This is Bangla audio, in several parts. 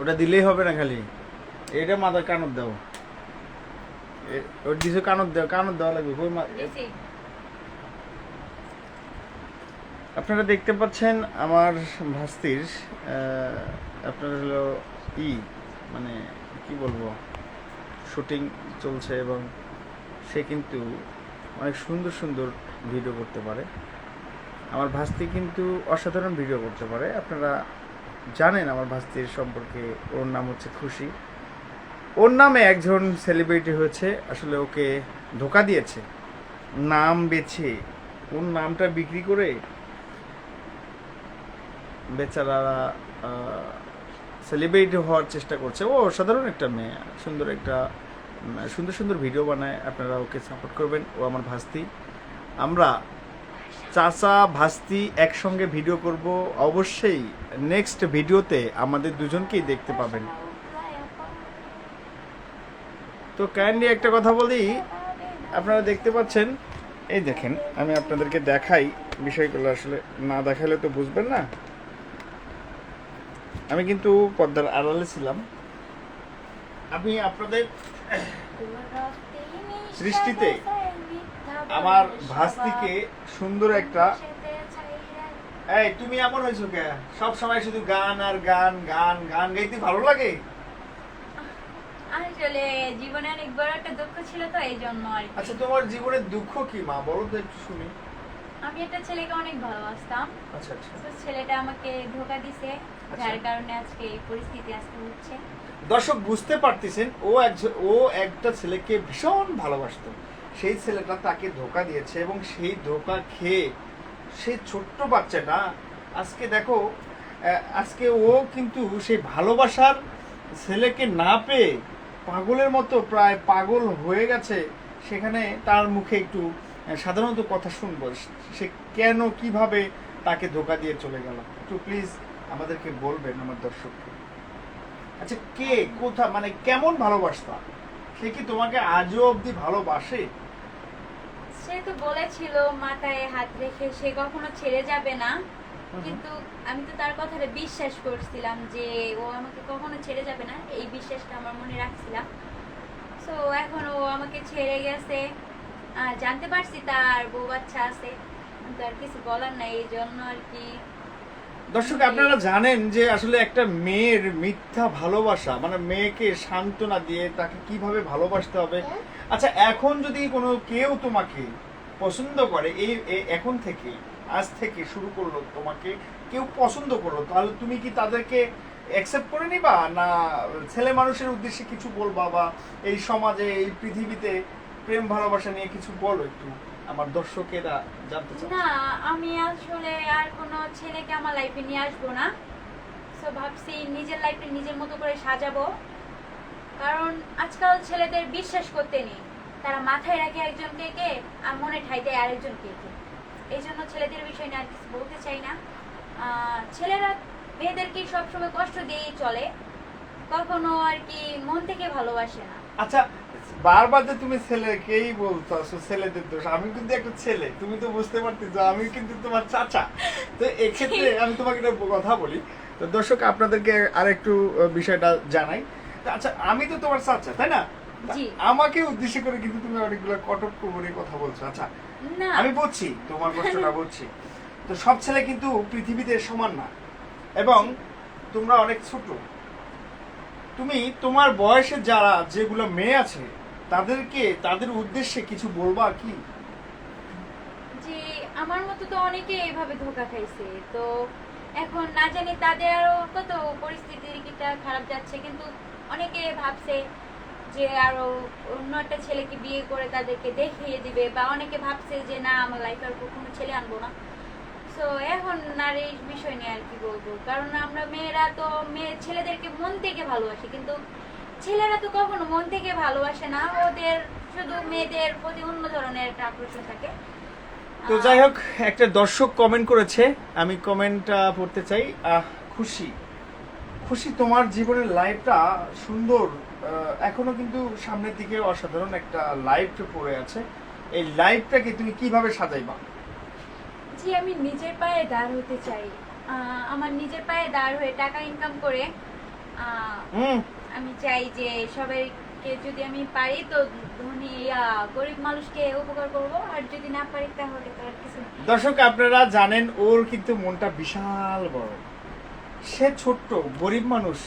ওটা দিলেই হবে না খালি। এটা মাথায় কানত দাও। ওর দিছে কানত দাও কানত দেওয়া লাগবে। কই আপনারা দেখতে পাচ্ছেন আমার ভাস্তির আপনার হলো ই মানে কি বলব শুটিং চলছে এবং সে কিন্তু অনেক সুন্দর সুন্দর ভিডিও করতে পারে। আমার ভাস্তি কিন্তু অসাধারণ ভিডিও করতে পারে। আপনারা জানেন আমার ভাস্তির সম্পর্কে, ওর নাম হচ্ছে খুশি। ওর নামে একজন সেলিব্রিটি হয়েছে, আসলে ওকে ধোকা দিয়েছে। নাম বেছে। ওর নামটা বিক্রি করে বেচারারা সেলিব্রিটি হওয়ার চেষ্টা করছে। ও সাধারণ একটা মেয়ে, সুন্দর একটা, সুন্দর সুন্দর ভিডিও বানায়। আপনারা ওকে সাপোর্ট করবেন। ও আমার ভাস্তি। আমরা চাচা ভাস্তি একসঙ্গে ভিডিও করব। অবশ্যই নেক্সট ভিডিওতে আমাদের দুজনকেই দেখতে পাবেন। তো কাইন্ডলি একটা কথা বলি আপনারা দেখতে পাচ্ছেন? এই দেখেন আমি আপনাদেরকে দেখাই। বিষয়গুলো আসলে না দেখালে তো বুঝবেন না। আমি কিন্তু পর্দার আড়ালে ছিলাম। আমি আপনাদের সৃষ্টিতে আমার ভাস্তিকে সুন্দর একটা এই তুমি এমন হয়েছো কে? সব সময় শুধু গান আর গান গান গান গাইতে ভালো লাগে? আসলে জীবনে অনেক বড় একটা দুঃখ ছিল তো এই জন্য আর কি। আচ্ছা তোমার জীবনের দুঃখ কি মা? বলো তো একটু শুনি। আমি একটা ছেলেকে অনেক ভালোবাসতাম। আচ্ছা আচ্ছা। তো ছেলেটা আমাকে ধোকা দিছে যার আচ্ছা। কারণে আজকে এই পরিস্থিতি আজকে হচ্ছে। দর্শক বুঝতে পারতেছেন ও একজন ও একটা ছেলেকে ভীষণ ভালোবাসতো। সেই ছেলেটা তাকে ধোকা দিয়েছে এবং সেই ধোকা খেয়ে সেই ছোট্ট বাচ্চাটা, আজকে দেখো আজকে ও কিন্তু সেই ভালোবাসার ছেলেকে না পেয়ে পাগলের মতো প্রায় পাগল হয়ে গেছে। সেখানে তার মুখে একটু সাধারণত কথা শুনব। সে কেন, কীভাবে তাকে ধোকা দিয়ে চলে গেল? একটু প্লিজ আমাদেরকে বলবেন, আমার দর্শককে। আচ্ছা কে, কোথা মানে কেমন ভালোবাসতা? সে কি তোমাকে আজও অবধি ভালোবাসে? সে তো বলেছিল মাথায় হাত রেখে সে কখনো ছেড়ে যাবে না। কিন্তু আমি তো তার কথাটা বিশ্বাস করছিলাম যে ও আমাকে কখনো ছেড়ে যাবে না। এই বিশ্বাসটা আমার মনে রাখছিলাম। তো এখন ও আমাকে ছেড়ে গেছে। জানতে পারছি তার বউ বাচ্চা আছে। কিন্তু আর কিছু বলার নাই এই জন্য আর কি দর্শক, আপনারা জানেন যে আসলে একটা মেয়ের মিথ্যা ভালোবাসা মানে মেয়েকে সান্ত্বনা দিয়ে তাকে কীভাবে ভালোবাসতে হবে? আচ্ছা এখন যদি কোনো কেউ তোমাকে পছন্দ করে, এই এখন থেকে, আজ থেকে শুরু করল তোমাকে, কেউ পছন্দ করল, তাহলে তুমি কি তাদেরকে অ্যাকসেপ্ট করে নিবা? না ছেলে মানুষের উদ্দেশ্যে কিছু বলবা বা এই সমাজে, এই পৃথিবীতে প্রেম ভালোবাসা নিয়ে কিছু বলো একটু? আমার দর্শকেরা জানতে চায় না আমি আসলে আর কোনো ছেলেকে আমার লাইফে নিয়ে আসব না। সো ভাবছি নিজের লাইফে নিজের মতো করে সাজাবো। কারণ আজকাল ছেলেদের বিশ্বাস করতে নেই। তারা মাথায় রাখে একজনকে কে কে আর মনে ঠাই দেয় আরেকজনকে কে কে। এই জন্য ছেলেদের বিষয় নিয়ে আর কিছু বলতে চাই না। আহ, ছেলেরা মেয়েদেরকে সবসময় কষ্ট দিয়েই চলে। কখনো আর কি মন থেকে ভালোবাসে না। আচ্ছা বারবার যে তুমি ছেলেকেই বলতো? ছেলেদের দোষ। আমি কিন্তু একটা ছেলে তুমি তো বুঝতে পারতেছো আমি কিন্তু তোমার চাচা। তো এক্ষেত্রে আমি তোমাকে একটা কথা বলি। তো দর্শক আপনাদেরকে আরেকটু আহ, বিষয়টা জানাই। তো আচ্ছা আমি তো তোমার চাচা তাই না। আমাকে উদ্দেশ্য করে কিন্তু তুমি অনেকগুলো কটক কুমুরে কথা বলছো। আচ্ছা না। আমি বুঝছি তোমার কষ্টটা বুঝছি। তো সব ছেলে কিন্তু পৃথিবীতে সমান না। এবং তোমরা অনেক ছোট। তুমি তোমার বয়সে যারা যেগুলো মেয়ে আছে তাদেরকে, তাদের উদ্দেশ্যে কিছু বলবা কি? যে আমার মতো তো অনেকে এইভাবে ধোকা খাইছে। তো এখন না জানি তাদের আরও কত পরিস্থিতিটা খারাপ যাচ্ছে, কিন্তু অনেকে ভাবছে যে আরও অন্য একটা ছেলেকে বিয়ে করে তাদেরকে দেখিয়ে দিবে, বা অনেকে ভাবছে যে না, আমার লাইফে আর কোনো ছেলে আনব না। তো এখন নারীর বিষয় নিয়ে আর কি বলব? কারণ আমরা মেয়েরা তো মেয়ে, ছেলেদেরকে মন থেকে ভালোবাসি, কিন্তু ছেলেরা তো কখনো মন থেকে ভালোবাসে না ওদের শুধু মেয়েদের প্রতি অন্য ধরনের একটা আকর্ষণ থাকে। তো যাই হোক একটা দর্শক কমেন্ট করেছে আমি কমেন্টটা পড়তে চাই আহ, খুশি। খুশি তোমার জীবনের লাইফটা সুন্দর এখনও কিন্তু সামনের দিকে অসাধারণ একটা লাইফ পড়ে আছে। এই লাইফটাকে তুমি কীভাবে সাজাইবা? জি আমি নিজের পায়ে দাঁড় হতে চাই। আমার নিজের পায়ে দাঁড় হয়ে টাকা ইনকাম করে হুম। আমি চাই যে সবাইকে যদি আমি পারি তো ধনী গরিব মানুষকে উপকার করব। আর যদি না পারি তাহলে তো কিছু দর্শক, আপনারা জানেন ওর কিন্তু মনটা বিশাল বড়। সে ছোট্ট, গরিব মানুষ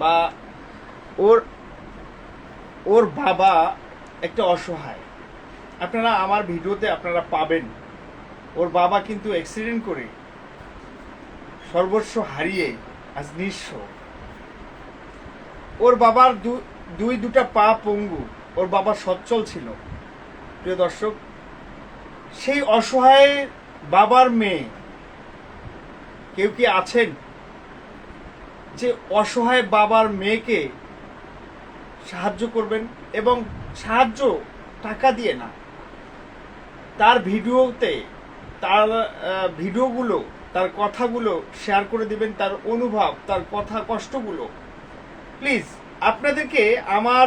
বা ওর ওর বাবা একটা অসহায়। আপনারা আমার ভিডিওতে আপনারা পাবেন, ওর বাবা কিন্তু অ্যাক্সিডেন্ট করে সর্বস্ব হারিয়ে আজ নিঃস্ব। ওর বাবার দুই দুটা পা পঙ্গু, ওর বাবা সচ্ছল ছিল। প্রিয় দর্শক, সেই অসহায় বাবার মেয়ে, কেউ কি আছেন? যে অসহায় বাবার মেয়েকে সাহায্য করবেন এবং সাহায্য টাকা দিয়ে না, তার ভিডিওতে, তার ভিডিওগুলো, তার কথাগুলো শেয়ার করে দিবেন, তার অনুভব, তার কথা, কষ্টগুলো প্লিজ আপনাদেরকে আমার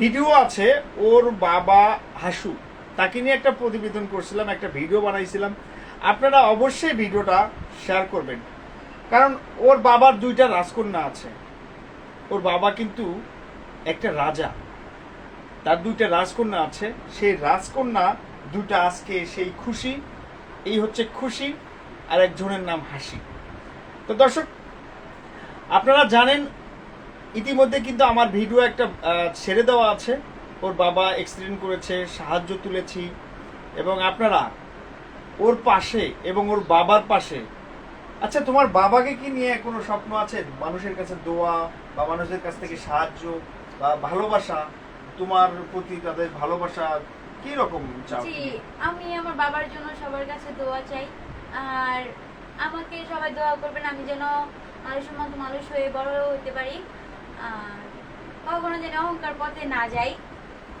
ভিডিও আছে ওর বাবা হাসু। তাকে নিয়ে একটা প্রতিবেদন করছিলাম, একটা ভিডিও বানাইছিলাম। আপনারা অবশ্যই ভিডিওটা শেয়ার করবেন। কারণ ওর বাবার দুইটা রাজকন্যা আছে। ওর বাবা কিন্তু একটা রাজা। তার দুইটা রাজকন্যা আছে। সেই রাজকন্যা দুটা আজকে সেই খুশি। এই হচ্ছে খুশি আর একজনের নাম হাসি। তো দর্শক আপনারা জানেন, ইতিমধ্যে কিন্তু আমার ভিডিও একটা ছেড়ে দেওয়া আছে। ওর বাবা অ্যাক্সিডেন্ট করেছে, সাহায্য তুলেছি। এবং আপনারা, ওর পাশে এবং ওর বাবার পাশে আচ্ছা তোমার বাবাকে কি নিয়ে কোনো স্বপ্ন আছে? মানুষের কাছে দোয়া বা মানুষের কাছ থেকে সাহায্য বা ভালোবাসা? তোমার প্রতি তাদের ভালোবাসা কি রকম চাও আমি আমার বাবার জন্য সবার কাছে দোয়া চাই। আর আমাকে সবাই দোয়া করবেন, আমি যেন মানুষের মতো মানুষ হয়ে বড় হতে পারি। কখনো যেন অহংকার পথে না যাই।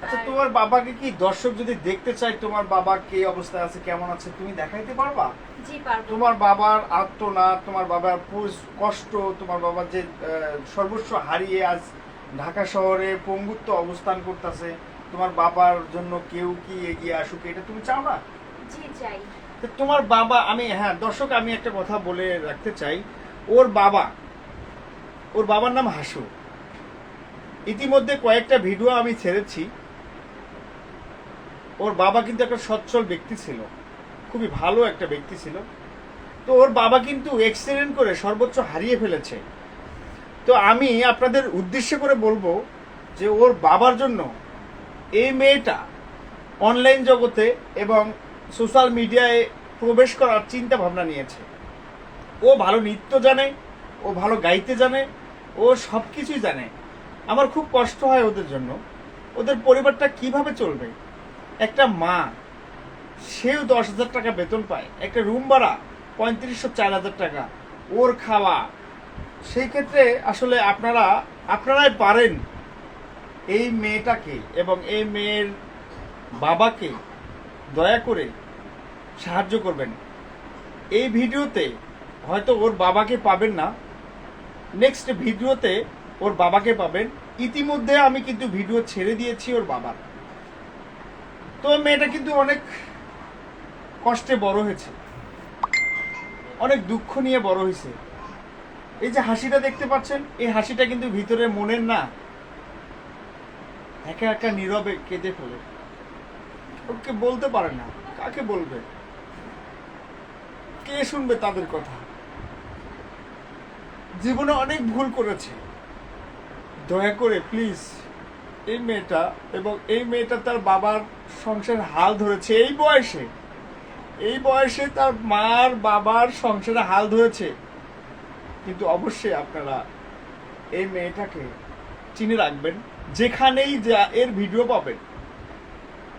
আচ্ছা তোমার বাবাকে কি দর্শক যদি দেখতে চায় তোমার বাবা কি অবস্থায় আছে কেমন আছে তুমি দেখাইতে পারবা? জি পারব। তোমার বাবার আত্মনাদ তোমার বাবার কষ্ট তোমার বাবার যে সর্বস্ব হারিয়ে আজ ঢাকা শহরে পঙ্গুত্ব অবস্থান করতেছে তোমার বাবার জন্য কেউ কি এগিয়ে আসুক এটা তুমি চাও না? জি চাই। তোমার বাবা আমি হ্যাঁ দর্শক আমি একটা কথা বলে রাখতে চাই। ওর বাবা, ওর বাবার নাম হাসু। ইতিমধ্যে কয়েকটা ভিডিও আমি ছেড়েছি। ওর বাবা কিন্তু একটা সচ্ছল ব্যক্তি ছিল, খুবই ভালো একটা ব্যক্তি ছিল। তো ওর বাবা কিন্তু অ্যাক্সিডেন্ট করে সর্বোচ্চ হারিয়ে ফেলেছে। তো আমি আপনাদের উদ্দেশ্য করে বলব যে ওর বাবার জন্য এই মেয়েটা অনলাইন জগতে এবং সোশ্যাল মিডিয়ায় প্রবেশ করার চিন্তা ভাবনা নিয়েছে। ও ভালো নৃত্য জানে, ও ভালো গাইতে জানে, ও সব কিছুই জানে। আমার খুব কষ্ট হয় ওদের জন্য। ওদের পরিবারটা কীভাবে চলবে? একটা মা, সেও দশ হাজার টাকা বেতন পায়। একটা রুম ভাড়া পঁয়ত্রিশশো চার হাজার টাকা। ওর খাওয়া। সেই ক্ষেত্রে আসলে আপনারা, আপনারাই পারেন এই মেয়েটাকে এবং এই মেয়ের বাবাকে দয়া করে সাহায্য করবেন। এই ভিডিওতে হয়তো ওর বাবাকে পাবেন না। নেক্সট ভিডিওতে ওর বাবাকে পাবেন। ইতিমধ্যে আমি কিন্তু ভিডিও ছেড়ে দিয়েছি ওর বাবার। তো মেয়েটা কিন্তু অনেক কষ্টে বড় হয়েছে। অনেক দুঃখ নিয়ে বড় হয়েছে। এই যে হাসিটা দেখতে পাচ্ছেন, এই হাসিটা কিন্তু ভিতরে মনের না। একা একা নীরবে কেঁদে ফেলে। ওকে বলতে পারে না। কাকে বলবে? কে শুনবে তাদের কথা? জীবনে অনেক ভুল করেছে। দয়া করে প্লিজ এই মেয়েটা এবং এই মেয়েটা তার বাবার সংসারের হাল ধরেছে এই বয়সে। এই বয়সে তার মার বাবার সংসারে হাল ধরেছে। কিন্তু অবশ্যই আপনারা এই মেয়েটাকে চিনে রাখবেন, যেখানেই যা এর ভিডিও পাবেন,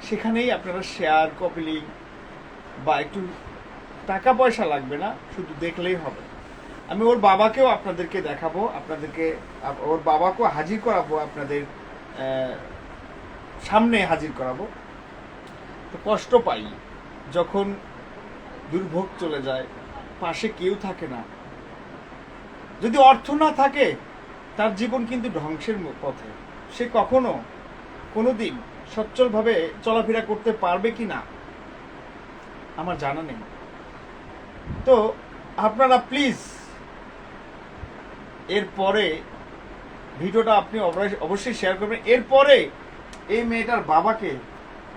সেখানেই আপনারা শেয়ার কপি লিঙ্ক বা একটু টাকা পয়সা লাগবে না, শুধু দেখলেই হবে। আমি ওর বাবাকেও আপনাদেরকে দেখাবো, আপনাদেরকে ওর বাবাকেও হাজির করাবো, আপনাদের সামনে হাজির করাবো। তো কষ্ট পাই, যখন দুর্ভোগ চলে যায়, পাশে কেউ থাকে না। যদি অর্থ না থাকে, তার জীবন কিন্তু ধ্বংসের পথে। সে কখনো কোনো দিন সচ্ছলভাবে চলাফেরা করতে পারবে কি না, আমার জানা নেই। তো আপনারা প্লিজ এরপরে ভিডিওটা আপনি অবশ্য- অবশ্যই শেয়ার করবেন। এরপরে এই মেয়েটার বাবাকে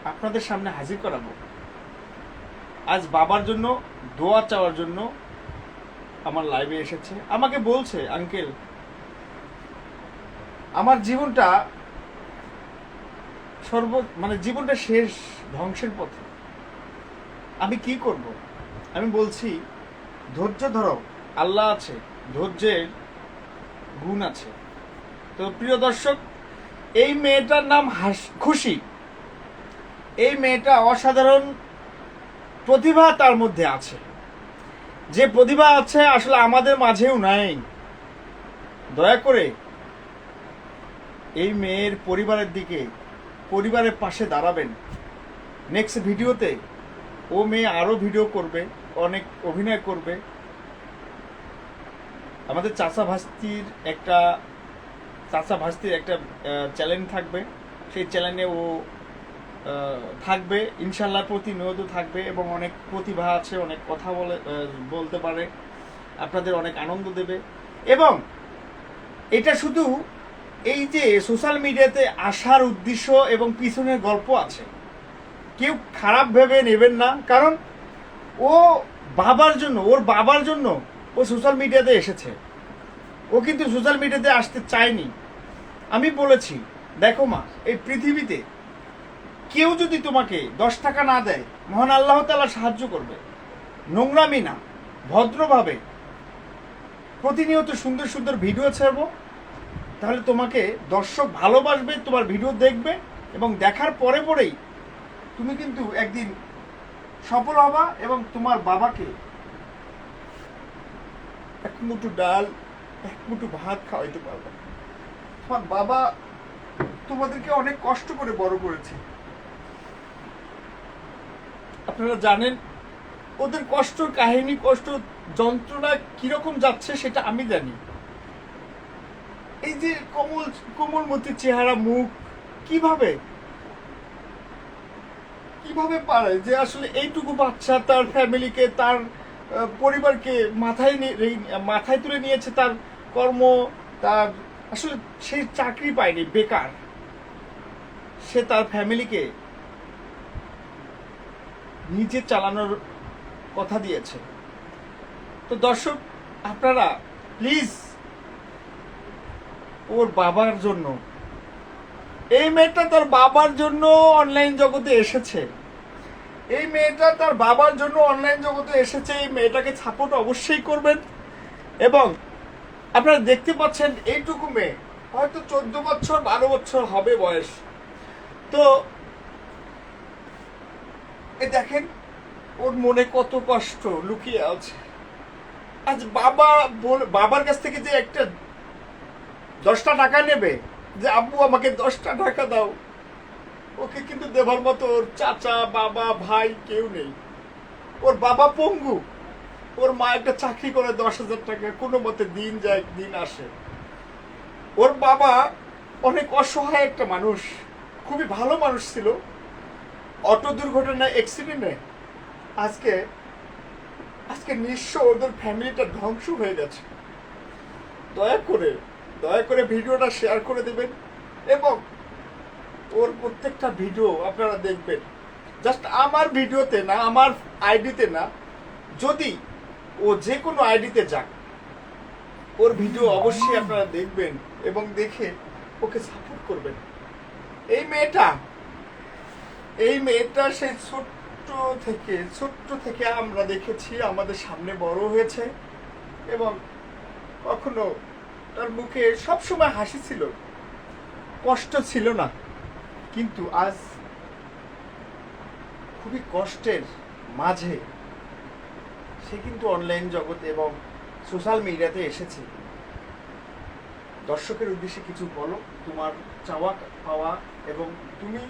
আপনাদের সামনে হাজির করাবো। আজ বাবার জন্য, দোয়া চাওয়ার জন্য আমার লাইভে এসেছে। আমাকে বলছে আঙ্কেল আমার জীবনটা সর্ব মানে জীবনটা শেষ, ধ্বংসের পথে। আমি কি করব? আমি বলছি, ধৈর্য ধরো। আল্লাহ আছে। ধৈর্যের গুণ আছে। তো প্রিয় দর্শক, এই মেয়েটার নাম হাস, খুশি। এই মেয়েটা অসাধারণ প্রতিভা তার মধ্যে আছে। যে প্রতিভা আছে আসলে আমাদের মাঝেও নাই। দয়া করে এই মেয়ের পরিবারের দিকে, পরিবারের পাশে দাঁড়াবেন। নেক্সট ভিডিওতে ও মেয়ে আরও ভিডিও করবে, অনেক অভিনয় করবে। আমাদের চাচা ভাস্তির একটা চাচা ভাস্তির একটা চ্যালেঞ্জ থাকবে। সেই চ্যালেঞ্জে ও থাকবে। ইনশাল্লাহ প্রতিনিয়ত থাকবে এবং অনেক প্রতিভা আছে, অনেক কথা বলে বলতে পারে। আপনাদের অনেক আনন্দ দেবে। এবং এটা শুধু এই যে সোশ্যাল মিডিয়াতে আসার উদ্দেশ্য এবং পিছনের গল্প আছে। কেউ খারাপ ভেবে নেবেন না। কারণ ও বাবার জন্য, ওর বাবার জন্য ও সোশ্যাল মিডিয়াতে এসেছে। ও কিন্তু সোশ্যাল মিডিয়াতে আসতে চায়নি। আমি বলেছি, দেখো মা, এই পৃথিবীতে কেউ যদি তোমাকে দশ টাকা না দেয়, মহান আল্লাহ তাআলা সাহায্য করবে। নোংরামি না, ভদ্রভাবে প্রতিনিয়ত সুন্দর সুন্দর ভিডিও ছাড়বো। তাহলে তোমাকে দর্শক ভালোবাসবে, তোমার ভিডিও দেখবে এবং দেখার পরে পরেই তুমি কিন্তু একদিন সফল হবা এবং তোমার বাবাকে এক মুঠো ডাল, এক মুঠো ভাত খাওয়াইতে পারবে। তোমার বাবা তোমাদেরকে অনেক কষ্ট করে বড় করেছে। আপনারা জানেন, ওদের কষ্টর কাহিনী কষ্ট যন্ত্রণা কীরকম যাচ্ছে সেটা আমি জানি। এই যে কোমল কোমল কোমলমতি চেহারা, মুখ, কীভাবে? কীভাবে পারে যে আসলে এইটুকু বাচ্চা তার ফ্যামিলিকে তার পরিবারকে মাথায় মাথায় তুলে নিয়েছে তার কর্ম, তার আসলে সেই চাকরি পায়নি, বেকার। সে তার ফ্যামিলিকে নিজে চালানোর কথা দিয়েছে। তো দর্শক, আপনারা প্লিজ ওর বাবার জন্য, এই মেয়েটা তার বাবার জন্য অনলাইন জগতে এসেছে। এই মেয়েটা তার বাবার জন্য অনলাইন জগতে এসেছে, এই মেয়েটাকে সাপোর্ট অবশ্যই করবেন। এবং আপনারা দেখতে পাচ্ছেন এইটুকু মেয়ে, হয়তো চোদ্দ বছর, বারো বছর হবে বয়স। তো এই দেখেন, ওর মনে কত কষ্ট লুকিয়ে আছে। আজ বাবা বাবার কাছ থেকে যে একটা দশটা টাকা নেবে, যে আব্বু আমাকে দশটা টাকা দাও। ওকে কিন্তু দেবার মতো ওর চাচা, বাবা, ভাই কেউ নেই। ওর বাবা পঙ্গু। ওর মা একটা চাকরি করে দশ হাজার টাকা, কোনো মতে দিন যায়, দিন আসে। ওর বাবা অনেক অসহায় একটা মানুষ, খুবই ভালো মানুষ ছিল। অটো দুর্ঘটনায় অ্যাক্সিডেন্টে আজকে আজকে নিঃস্ব ওদের ফ্যামিলিটা ধ্বংস হয়ে গেছে। দয়া করে দয়া করে ভিডিওটা শেয়ার করে দেবেন এবং ওর প্রত্যেকটা ভিডিও আপনারা দেখবেন। জাস্ট আমার ভিডিওতে না আমার আইডিতে না যদি ও যে কোনো আইডিতে যাক ওর ভিডিও অবশ্যই আপনারা দেখবেন এবং দেখে ওকে সাপোর্ট করবেন। এই মেয়েটা এই মেয়েটা সেই ছোট্ট থেকে ছোট্ট থেকে আমরা দেখেছি আমাদের সামনে বড় হয়েছে এবং কখনো তার মুখে সবসময় হাসি ছিল কষ্ট ছিল না। কিন্তু আজ খুবই কষ্টের মাঝে সে কিন্তু অনলাইন জগতে এবং সোশ্যাল মিডিয়াতে এসেছে। দর্শকের উদ্দেশ্যে কিছু বলো তোমার চাওয়া পাওয়া এবং তুমি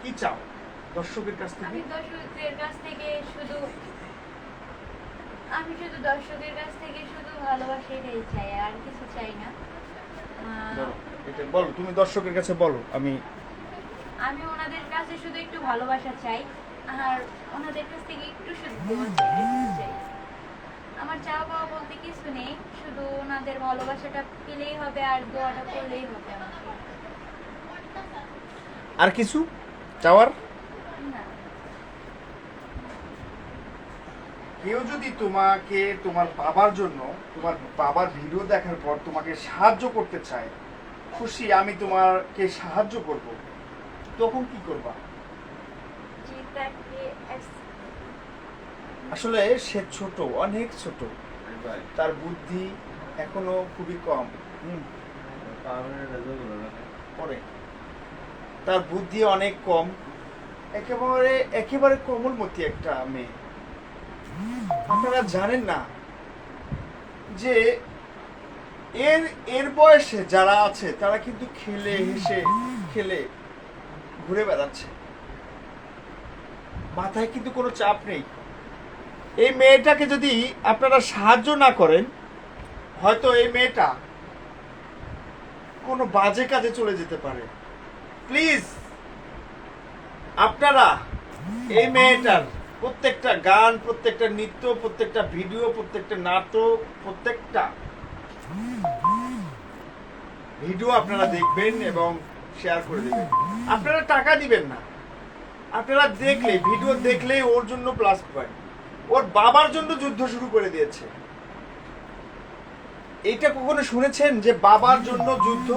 কি চাও দর্শকের কাছ থেকে? আমি দর্শকদের কাছ থেকে শুধু আমি শুধু দর্শকের কাছ থেকে শুধু ভালোবাসা এটাই চাই আর কিছু চাই না। এটা বলো তুমি দর্শকের কাছে বলো আমি আমি ওনাদের কাছে শুধু একটু ভালোবাসা চাই আর ওনাদের কাছ থেকে একটু শুধু চাই, আমার চাওয়া পাওয়া বলতে কিছু নেই শুধু ওনাদের ভালোবাসাটা পেলেই হবে আর দোয়াটা করলেই হবে আর কিছু চাওয়ার? না। কেউ যদি তোমাকে তোমার বাবার জন্য তোমার বাবার ভিডিও দেখার পর তোমাকে সাহায্য করতে চায় খুশি আমি তোমাকে সাহায্য করব। তখন কি করবা? আসলে সে ছোট অনেক ছোট। তার বুদ্ধি এখনও খুবই কম। পরে। তার বুদ্ধি অনেক কম। একেবারে একেবারে কোমলমতি একটা মেয়ে। আপনারা জানেন না যে এর এর বয়সে যারা আছে তারা কিন্তু খেলে হেসে খেলে। ঘুরে বেড়াচ্ছে। মাথায় কিন্তু কোনো চাপ নেই। এই মেয়েটাকে যদি আপনারা সাহায্য না করেন, হয়তো এই মেয়েটা কোনো বাজে কাজে চলে যেতে পারে। প্লিজ, আপনারা এই মেয়েটার প্রত্যেকটা গান, প্রত্যেকটা নৃত্য, প্রত্যেকটা ভিডিও, প্রত্যেকটা নাটক, প্রত্যেকটা ভিডিও আপনারা দেখবেন এবং শেয়ার করে দেবেন। আপনারা টাকা দিবেন না। আপনারা দেখলে ভিডিও দেখলেই ওর জন্য প্লাস পয়েন্ট ওর বাবার জন্য যুদ্ধ শুরু করে দিয়েছে। এইটা কখনো শুনেছেন যে বাবার জন্য যুদ্ধ?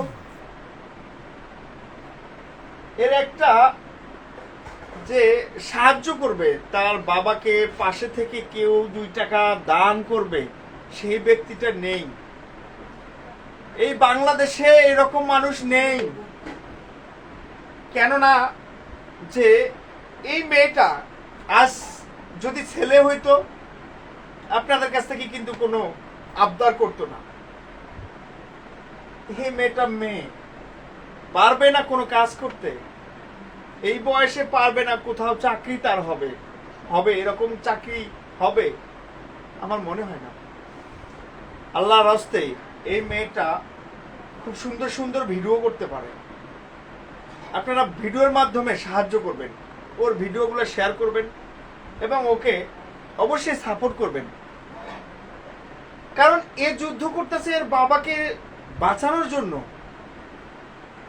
এর একটা যে সাহায্য করবে, তার বাবাকে পাশে থেকে কেউ দুই টাকা দান করবে, সেই ব্যক্তিটা নেই। এই বাংলাদেশে এরকম মানুষ নেই। কেননা যে এই মেয়েটা আজ যদি ছেলে হইতো, আপনাদের কাছ থেকে কিন্তু কোনো আবদার করতো না। এই মেয়েটা মেয়ে। পারবে না কোনো কাজ করতে। এই বয়সে পারবে না, কোথাও চাকরি তার হবে। হবে, এরকম চাকরি হবে। আমার মনে হয় না। আল্লাহর রাস্তে এই মেয়েটা খুব সুন্দর সুন্দর ভিডিও করতে পারে। আপনারা ভিডিওর মাধ্যমে সাহায্য করবেন, ওর ভিডিওগুলো শেয়ার করবেন এবং ওকে অবশ্যই সাপোর্ট করবেন। কারণ এ যুদ্ধ করতেছে এর বাবাকে বাঁচানোর জন্য।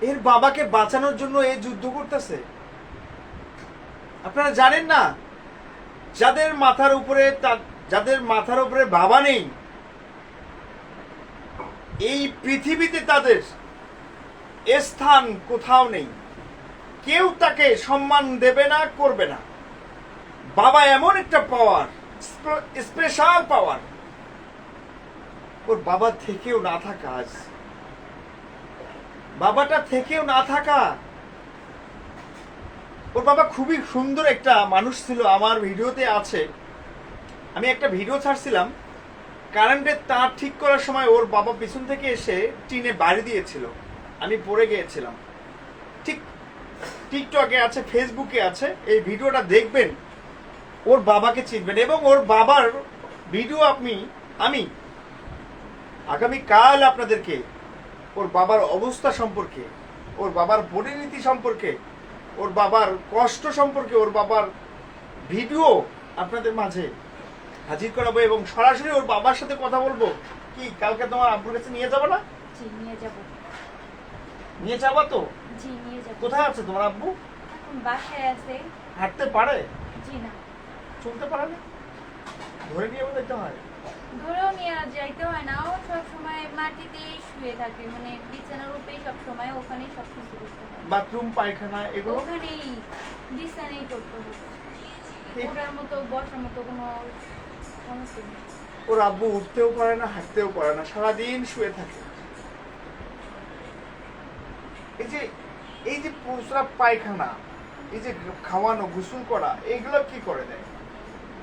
এর বাবাকে বাঁচানোর জন্য এ যুদ্ধ করতেছে। আপনারা জানেন না, যাদের মাথার উপরে যাদের মাথার উপরে বাবা নেই, এই পৃথিবীতে তাদের স্থান কোথাও নেই। কেউ তাকে সম্মান দেবে না, করবে না। বাবা এমন একটা পাওয়ার স্পেশাল পাওয়ার ওর বাবা থেকেও না থাকা আজ। বাবাটা থেকেও না থাকা। ওর বাবা খুবই সুন্দর একটা মানুষ ছিল, আমার ভিডিওতে আছে। আমি একটা ভিডিও ছাড়ছিলাম কারেন্টের তার ঠিক করার সময় ওর বাবা পিছন থেকে এসে টিনে বাড়ি দিয়েছিল। আমি পড়ে গিয়েছিলাম। টিকটকে আছে ফেসবুকে আছে এই ভিডিওটা দেখবেন ওর বাবাকে চিনবেন এবং ওর বাবার ভিডিও আপনি আমি আগামী কাল আপনাদেরকে ওর বাবার অবস্থা সম্পর্কে ওর বাবার পরিণতি সম্পর্কে ওর বাবার কষ্ট সম্পর্কে ওর বাবার ভিডিও আপনাদের মাঝে হাজির করাবো এবং সরাসরি ওর বাবার সাথে কথা বলব। কি কালকে তোমার আব্বুর কাছে নিয়ে যাব না? নিয়ে যাব। নিয়ে যাব তো? জি নিয়ে যাব। কোথায় আছে তোমার আব্বু? বাসায় আছে। হাঁটতে পারে? জি না। চলতে পারে না? ধরে নিয়ে যেতে হয়? ধরেও নিয়ে যাইতে হয় না। ও সব সময় মাটিতেই শুয়ে থাকে। মানে বিছানার উপরেই সব সময় ওখানেই সব কিছু করতে হয়। বাথরুম পায়খানা এগুলো? ওখানেই বিছানাই করতে হবে ওটার মতো বসার মতো কোনো সমস্যা নেই। ওর আব্বু উঠতেও পারে না হাঁটতেও পারে না। সারাদিন শুয়ে থাকে। এই যে এই যে প্রস্রাব পায়খানা এই যে খাওয়ানো গোসল করা এগুলো কি করে দেয়?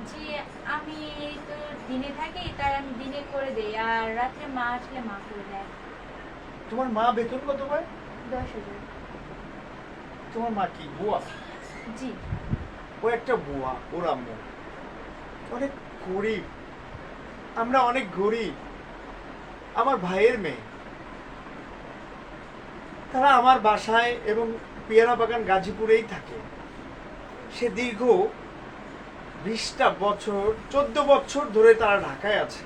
জি আমি তো দিনে থাকি তাই আমি দিনে করে দেই আর রাত্রে মা আসলে মা করে দেয়। তোমার মা বেতন কত পায়? দশ হাজার। তোমার মা কি বুয়া? জি। ও একটা বুয়া ওর আম্মু। অনেক গরিব। আমরা অনেক গরিব। আমার ভাইয়ের মেয়ে। তারা আমার বাসায় এবং পেয়ারা বাগান গাজীপুরেই থাকে। সে দীর্ঘ বিশটা বছর, চোদ্দ বছর ধরে তারা ঢাকায় আছে।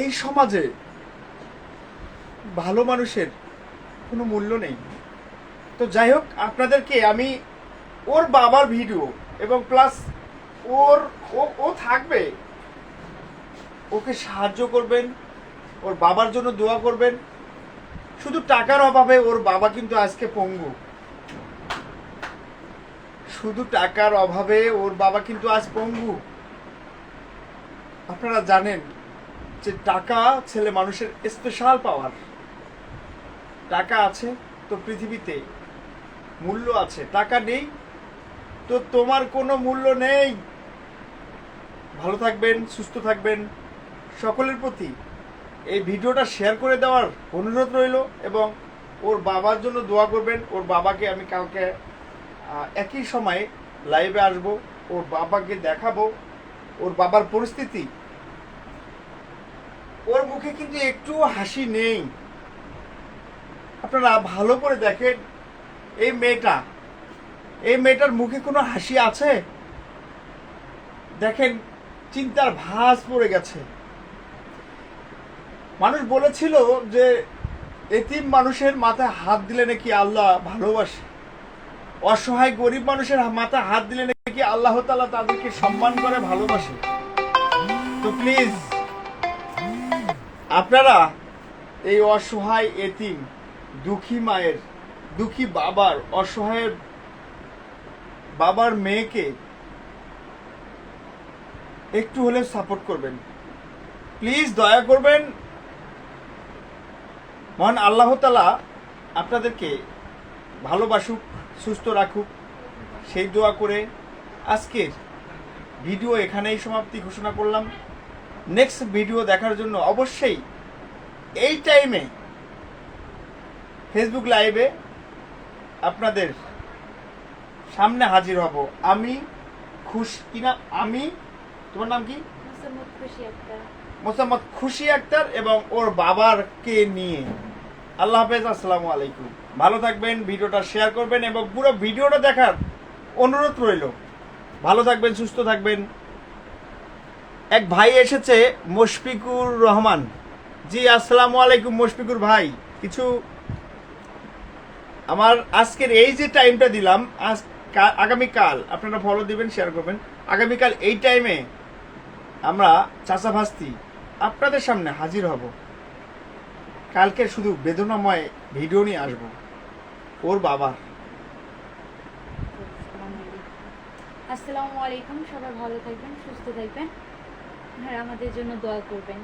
এই সমাজে ভালো মানুষের কোনো মূল্য নেই। তো যাই হোক, আপনাদেরকে আমি ওর বাবার ভিডিও এবং প্লাস ওর, ও থাকবে। ওকে সাহায্য করবেন, ওর বাবার জন্য দোয়া করবেন। শুধু টাকার অভাবে ওর বাবা কিন্তু আজকে পঙ্গু। শুধু টাকার অভাবে ওর বাবা কিন্তু আজ পঙ্গু। আপনারা জানেন যে টাকা ছেলে মানুষের স্পেশাল পাওয়ার টাকা আছে তো পৃথিবীতে, মূল্য আছে, টাকা নেই তো তোমার কোনো মূল্য নেই। ভালো থাকবেন, সুস্থ থাকবেন, সকলের প্রতি এই ভিডিওটা শেয়ার করে দেওয়ার অনুরোধ রইল এবং ওর বাবার জন্য দোয়া করবেন। ওর বাবাকে আমি কালকে একই সময়ে লাইভে আসব, ওর বাবাকে দেখাবো, ওর বাবার পরিস্থিতি। ওর মুখে কিন্তু একটু হাসি নেই। আপনারা ভালো করে দেখেন, এই মেয়েটা, এই মেয়েটার মুখে কোনো হাসি আছে? দেখেন, চিন্তার ভাস পড়ে গেছে। মানুষ বলেছিল যে এতিম মানুষের মাথায় হাত দিলে নাকি আল্লাহ ভালোবাসে। অসহায় গরিব মানুষের মাথায় হাত দিলে নাকি আল্লাহ তালা তাদেরকে সম্মান করে ভালোবাসে। তো প্লিজ আপনারা এই অসহায় এতিম, দুঃখী মায়ের, দুঃখী বাবার, অসহায় বাবার মেয়েকে একটু হলে সাপোর্ট করবেন। প্লিজ দয়া করবেন মহান আল্লাহ তালা আপনাদেরকে ভালোবাসুক, সুস্থ রাখুক, সেই দোয়া করে আজকের ভিডিও এখানেই সমাপ্তি ঘোষণা করলাম। নেক্সট ভিডিও দেখার জন্য অবশ্যই এই টাইমে ফেসবুক লাইভে আপনাদের সামনে হাজির হব। আমি খুশ কিনা? আমি? তোমার নাম কি? খুশি একটা মোসাম্মদ খুশি আক্তার এবং ওর বাবারকে নিয়ে। আল্লাহ হাফেজ, আসসালামু আলাইকুম। ভালো থাকবেন, ভিডিওটা শেয়ার করবেন এবং পুরো ভিডিওটা দেখার অনুরোধ রইল। ভালো থাকবেন, সুস্থ থাকবেন। এক ভাই এসেছে, মুশফিকুর রহমান। জি, আসসালামু আলাইকুম, মুশফিকুর ভাই। কিছু আমার আজকের এই যে টাইমটা দিলাম, আজ আগামীকাল, আপনারা ফলো দিবেন শেয়ার করবেন। আগামীকাল এই টাইমে আমরা চাচা ভাস্তি আপনাদের সামনে হাজির হব। কালকে শুধু বেদনাময় ভিডিও নিয়ে আসব। ওর বাবার। আসসালামু আলাইকুম, সবাই ভালো থাকবেন, সুস্থ থাকবেন। আর আমাদের জন্য দোয়া করবেন।